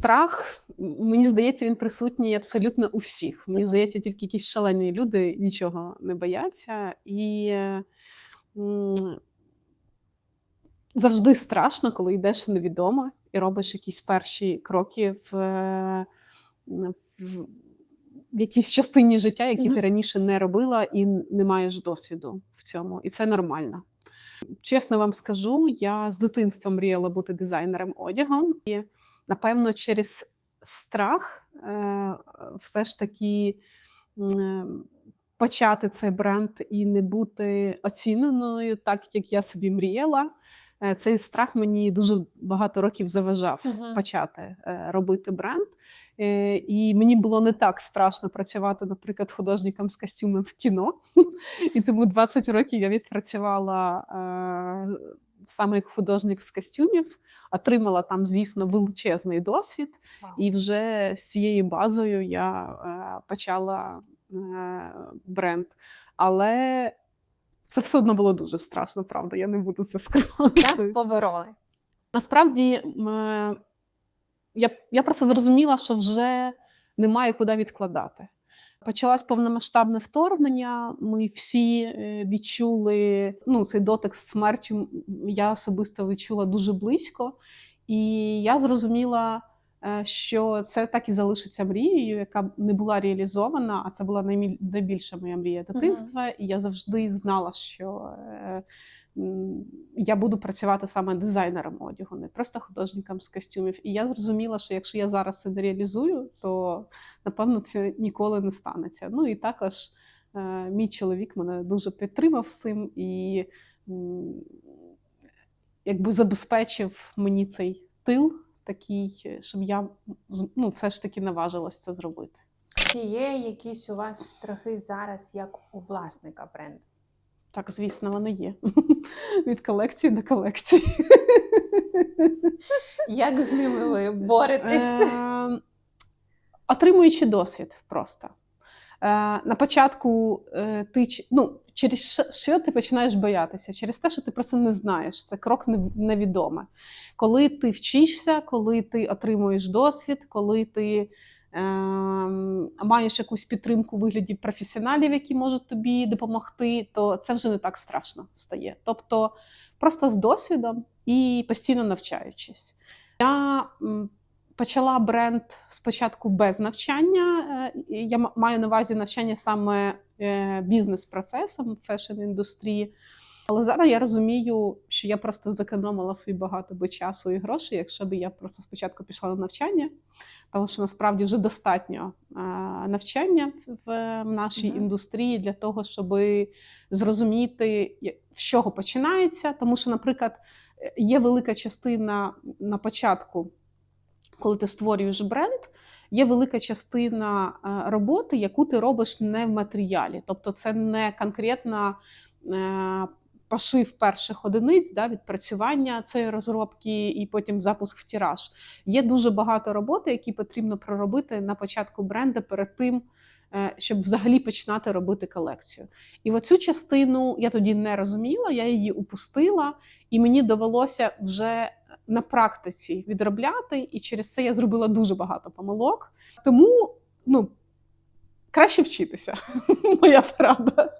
страх, мені здається, він присутній абсолютно у всіх. Мені здається, тільки якісь шалені люди нічого не бояться. І завжди страшно, коли йдеш в невідоме і робиш якісь перші кроки в, е, в, в якійсь частині життя, які ти раніше не робила і не маєш досвіду в цьому. І це нормально. Чесно вам скажу, я з дитинства мріяла бути дизайнером одягу. І, напевно, через страх е, все ж таки почати цей бренд і не бути оціненою так, як я собі мріяла. Е, Цей страх мені дуже багато років заважав Мгм. почати е, робити бренд. І мені було не так страшно працювати, наприклад, художником з костюмом в кіно. І тому 20 років я відпрацювала саме як художник з костюмів, отримала там, звісно, величезний досвід. І вже з цією базою я е, почала е, бренд. Але це все одно було дуже страшно, правда. Я не буду це скривати. Так, побороли. Насправді е, я, я просто зрозуміла, що вже немає куди відкладати. Почалось повномасштабне вторгнення. Ми всі е, відчули ну, цей дотик з смертю. Я особисто відчула дуже близько, і я зрозуміла, е, що це так і залишиться мрією, яка не була реалізована. А це була найбільша моя мрія дитинства. І я завжди знала, що е, я буду працювати саме дизайнером одягу, не просто художником з костюмів. І я зрозуміла, що якщо я зараз це не реалізую, то напевно це ніколи не станеться. Ну і також е, мій чоловік мене дуже підтримав цим і якби забезпечив мені цей тил такий, щоб я ну, все ж таки наважилась це зробити. Чи є якісь у вас страхи зараз, як у власника бренду? Так, звісно, вони є. Від колекції до колекції. Як з ними ви боретесь? Е, Отримуючи досвід просто. Е, На початку е, ти ну, через що- ти починаєш боятися? Через те, що ти просто не знаєш. Це крок невідоме. Коли ти вчишся, коли ти отримуєш досвід, коли ти е, маєш якусь підтримку у вигляді професіоналів, які можуть тобі допомогти, то це вже не так страшно стає. Тобто просто з досвідом і постійно навчаючись. Я почала бренд спочатку без навчання. е, Я маю на увазі навчання саме е, бізнес-процесам в фешн-індустрії. Але зараз я розумію, що я просто зекономила собі багато би часу і грошей, якщо б я просто спочатку пішла на навчання, тому що насправді вже достатньо е, навчання в, нашій Мгм. індустрії для того, щоб зрозуміти, з чого починається. Тому що, наприклад, є велика частина на початку, коли ти створюєш бренд. Є велика частина е, роботи, яку ти робиш не в матеріалі. Тобто, це не конкретна е, пошив перших одиниць, да, відпрацювання цієї розробки і потім запуск в тираж. Є дуже багато роботи, які потрібно проробити на початку бренду перед тим, е, щоб взагалі починати робити колекцію. І оцю частину я тоді не розуміла, я її упустила, і мені довелося вже на практиці відробляти, і через це я зробила дуже багато помилок. Тому ну, краще вчитися, моя порада.